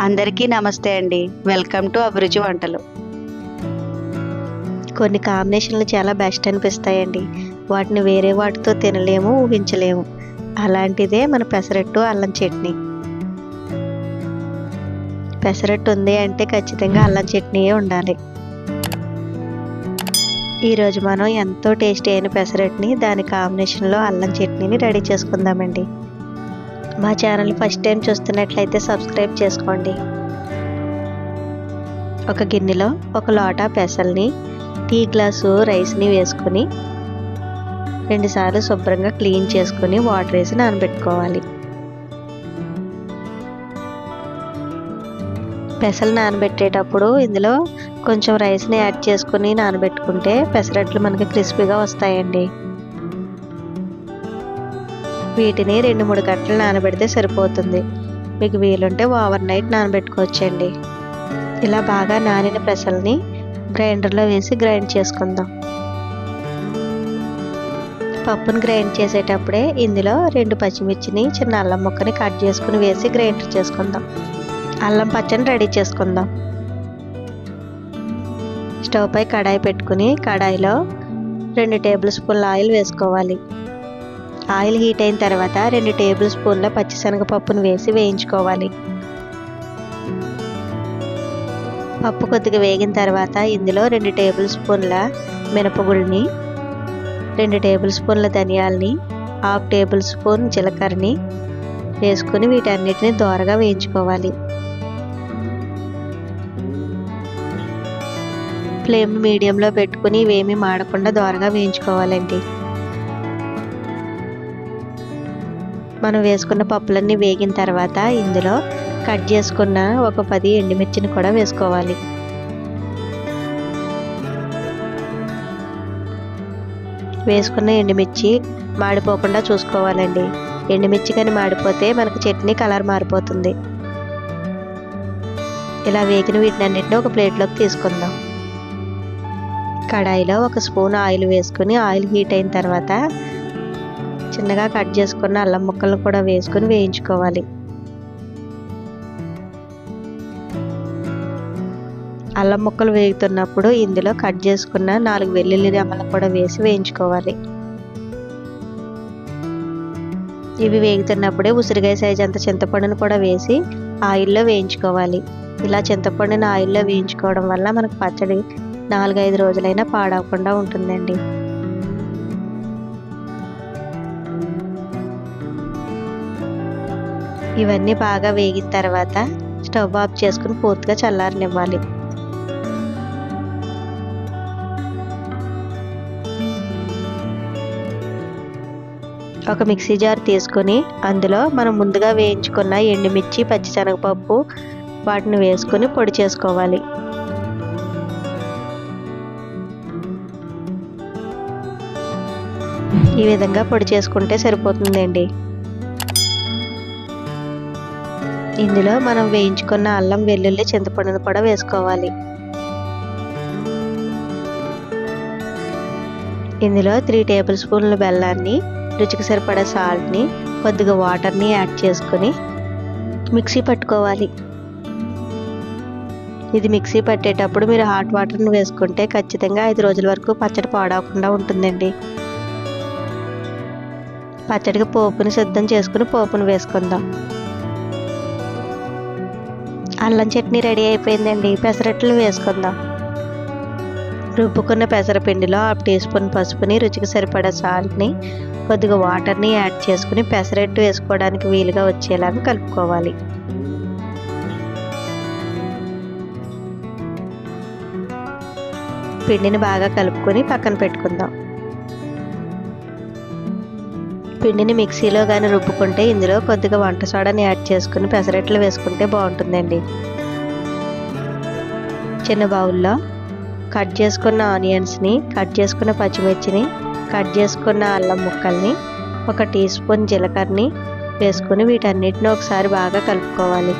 అందరికీ నమస్తే అండి. వెల్కమ్ టు అభిరుచి వంటలు. కొన్ని కాంబినేషన్లు చాలా బెస్ట్ అనిపిస్తాయండి. వాటిని వేరే వాటితో తినలేము ఊహించలేము. అలాంటిదే మన పెసరట్టు అల్లం చట్నీ. పెసరట్టు ఉంది అంటే ఖచ్చితంగా అల్లం చట్నీయే ఉండాలి. ఈరోజు మనం ఎంతో టేస్టీ అయిన పెసరట్టుని దాని కాంబినేషన్లో అల్లం చట్నీని రెడీ చేసుకుందామండి. మా ఛానల్ ఫస్ట్ టైం చూస్తున్నట్లయితే సబ్స్క్రైబ్ చేసుకోండి. ఒక గిన్నెలో ఒక లోటా పెసల్ని టీ గ్లాసు రైస్ని వేసుకొని రెండుసార్లు శుభ్రంగా క్లీన్ చేసుకొని వాటర్ వేసి నానబెట్టుకోవాలి. పెసలు నానబెట్టేటప్పుడు ఇందులో కొంచెం రైస్ని యాడ్ చేసుకుని నానబెట్టుకుంటే పెసరట్లు మనకి క్రిస్పీగా వస్తాయండి. వీటిని రెండు మూడు గంటలు నానబెడితే సరిపోతుంది. మీకు వీలుంటే ఓవర్ నైట్ నానబెట్టుకోవచ్చండి. ఇలా బాగా నానిన పెసల్ని గ్రైండర్లో వేసి గ్రైండ్ చేసుకుందాం. పప్పును గ్రైండ్ చేసేటప్పుడే ఇందులో రెండు పచ్చిమిర్చిని చిన్న అల్లం ముక్కని కట్ చేసుకుని వేసి గ్రైండర్ చేసుకుందాం. అల్లం పచ్చని రెడీ చేసుకుందాం. స్టవ్ పై కడాయి పెట్టుకుని కడాయిలో రెండు టేబుల్ స్పూన్ల ఆయిల్ వేసుకోవాలి. ఆయిల్ హీట్ అయిన తర్వాత రెండు టేబుల్ స్పూన్ల పచ్చిశనగపప్పును వేసి వేయించుకోవాలి. పప్పు కొద్దిగా వేగిన తర్వాత ఇందులో రెండు టేబుల్ స్పూన్ల మినపగుడిని రెండు టేబుల్ స్పూన్ల ధనియాలని హాఫ్ టేబుల్ స్పూన్ జీలకర్రని వేసుకుని వీటన్నిటిని దోరగా వేయించుకోవాలి. ఫ్లేమ్ మీడియంలో పెట్టుకుని ఇవేమీ మాడకుండా దోరగా వేయించుకోవాలండి. మనం వేసుకున్న పప్పులన్నీ వేగిన తర్వాత ఇందులో కట్ చేసుకున్న ఒక పది ఎండుమిర్చిని కూడా వేసుకోవాలి. వేసుకున్న ఎండుమిర్చి మాడిపోకుండా చూసుకోవాలండి. ఎండుమిర్చి కానీ మాడిపోతే మనకు చట్నీ కలర్ మారిపోతుంది. ఇలా వేగిన వీటినన్నింటినీ ఒక ప్లేట్లోకి తీసుకుందాం. కడాయిలో ఒక స్పూన్ ఆయిల్ వేసుకుని ఆయిల్ హీట్ అయిన తర్వాత చిన్నగా కట్ చేసుకున్న అల్లం ముక్కలను కూడా వేసుకుని వేయించుకోవాలి. అల్లం ముక్కలు వేగుతున్నప్పుడు ఇందులో కట్ చేసుకున్న నాలుగు వెల్లుల్లి రెమ్మలు కూడా వేసి వేయించుకోవాలి. ఇవి వేగుతున్నప్పుడే ఉసిరికాయ సైజ్ అంత చింతపండును కూడా వేసి ఆయిల్లో వేయించుకోవాలి. ఇలా చింతపండుని ఆయిల్లో వేయించుకోవడం వల్ల మనకు పచ్చడి నాలుగైదు రోజులైనా పాడవకుండా ఉంటుందండి. ఇవన్నీ బాగా వేగిన తర్వాత స్టవ్ ఆఫ్ చేసుకుని పూర్తిగా చల్లారనివ్వాలి. ఒక మిక్సీ జార్ తీసుకొని అందులో మనం ముందుగా వేయించుకున్న ఎండుమిర్చి పచ్చిశనగపప్పు వాటిని వేసుకొని పొడి చేసుకోవాలి. ఈ విధంగా పొడి చేసుకుంటే సరిపోతుందండి. ఇందులో మనం వేయించుకున్న అల్లం వెల్లుల్లి చింతపండును కూడా వేసుకోవాలి. ఇందులో త్రీ టేబుల్ స్పూన్ల బెల్లాన్ని రుచికి సరిపడే సాల్ట్ని కొద్దిగా వాటర్ని యాడ్ చేసుకొని మిక్సీ పట్టుకోవాలి. ఇది మిక్సీ పట్టేటప్పుడు మీరు హాట్ వాటర్ని వేసుకుంటే ఖచ్చితంగా ఐదు రోజుల వరకు పచ్చడి పాడవకుండా ఉంటుందండి. పచ్చడికి పోపుని సిద్ధం చేసుకుని పోపును వేసుకుందాం. అల్లం చట్నీ రెడీ అయిపోయిందండి. పెసరట్లు వేసుకుందాం. రుబ్బుకున్న పెసరపిండిలో హాఫ్ టీ స్పూన్ పసుపుని రుచికి సరిపడా సాల్ట్ని కొద్దిగా వాటర్ని యాడ్ చేసుకుని పెసరట్టు వేసుకోవడానికి వీలుగా వచ్చేలాగా కలుపుకోవాలి. పిండిని బాగా కలుపుకొని పక్కన పెట్టుకుందాం. పిండిని మిక్సీలో కానీ రుబ్బుకుంటే ఇందులో కొద్దిగా వంట సోడాని యాడ్ చేసుకుని పెసరట్లు వేసుకుంటే బాగుంటుందండి. చిన్న బౌల్లో కట్ చేసుకున్న ఆనియన్స్ని కట్ చేసుకున్న పచ్చిమిర్చిని కట్ చేసుకున్న అల్లం ముక్కల్ని ఒక టీ స్పూన్ జీలకర్రని వేసుకుని వీటన్నిటిని ఒకసారి బాగా కలుపుకోవాలి.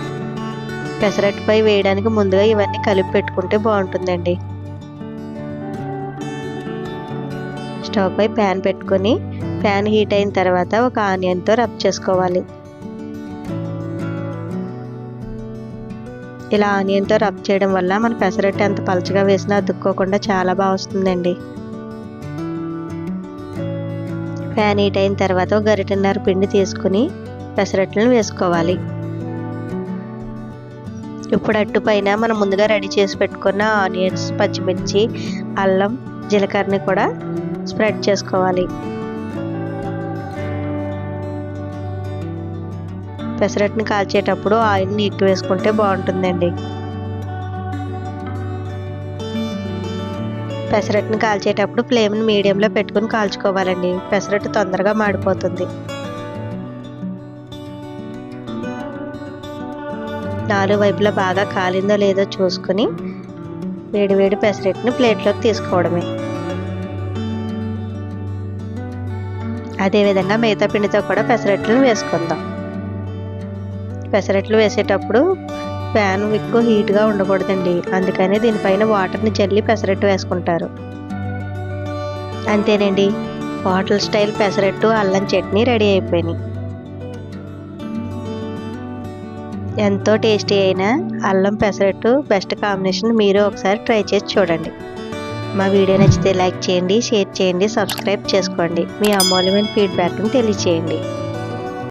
పెసరట్టుపై వేయడానికి ముందుగా ఇవన్నీ కలిపి పెట్టుకుంటే బాగుంటుందండి. స్టవ్ పై ప్యాన్ పెట్టుకొని ప్యాన్ హీట్ అయిన తర్వాత ఒక ఆనియన్తో రబ్ చేసుకోవాలి. ఇలా ఆనియన్తో రబ్ చేయడం వల్ల మన పెసరట్టు ఎంత పలచగా వేసినా అతుక్కోకుండా చాలా బాగా వస్తుందండి. ప్యాన్ హీట్ అయిన తర్వాత ఒక గరిటెన్నర పిండి తీసుకుని పెసరట్లను వేసుకోవాలి. ఇప్పుడు అట్టు పైన మనం ముందుగా రెడీ చేసి పెట్టుకున్న ఆనియన్స్ పచ్చిమిర్చి అల్లం జీలకర్రని కూడా స్ప్రెడ్ చేసుకోవాలి. పెసరట్ని కాల్చేటప్పుడు ఆయిల్ని ఎక్కువ వేసుకుంటే బాగుంటుందండి. పెసరట్ని కాల్చేటప్పుడు ఫ్లేమ్ని మీడియంలో పెట్టుకుని కాల్చుకోవాలండి. పెసరట్టు తొందరగా మాడిపోతుంది. నాలుగు వైపులా బాగా కాలిందో లేదో చూసుకుని వేడి వేడి పెసరట్టుని ప్లేట్లోకి తీసుకోవడమే. అదేవిధంగా మిగతా పిండితో కూడా పెసరట్లను వేసుకుందాం. పెసరట్లు వేసేటప్పుడు ప్యాన్ ఎక్కువ హీట్గా ఉండకూడదండి. అందుకనే దీనిపైన వాటర్ని చల్లి పెసరట్టు వేసుకుంటారు. అంతేనండి. హోటల్ స్టైల్ పెసరట్టు అల్లం చట్నీ రెడీ అయిపోయినాయి. ఎంతో టేస్టీ అయిన అల్లం పెసరట్టు బెస్ట్ కాంబినేషన్ మీరు ఒకసారి ట్రై చేసి చూడండి. మా వీడియో నచ్చితే లైక్ చేయండి షేర్ చేయండి సబ్స్క్రైబ్ చేసుకోండి. మీ అమూల్యమైన ఫీడ్బ్యాక్ని తెలియచేయండి.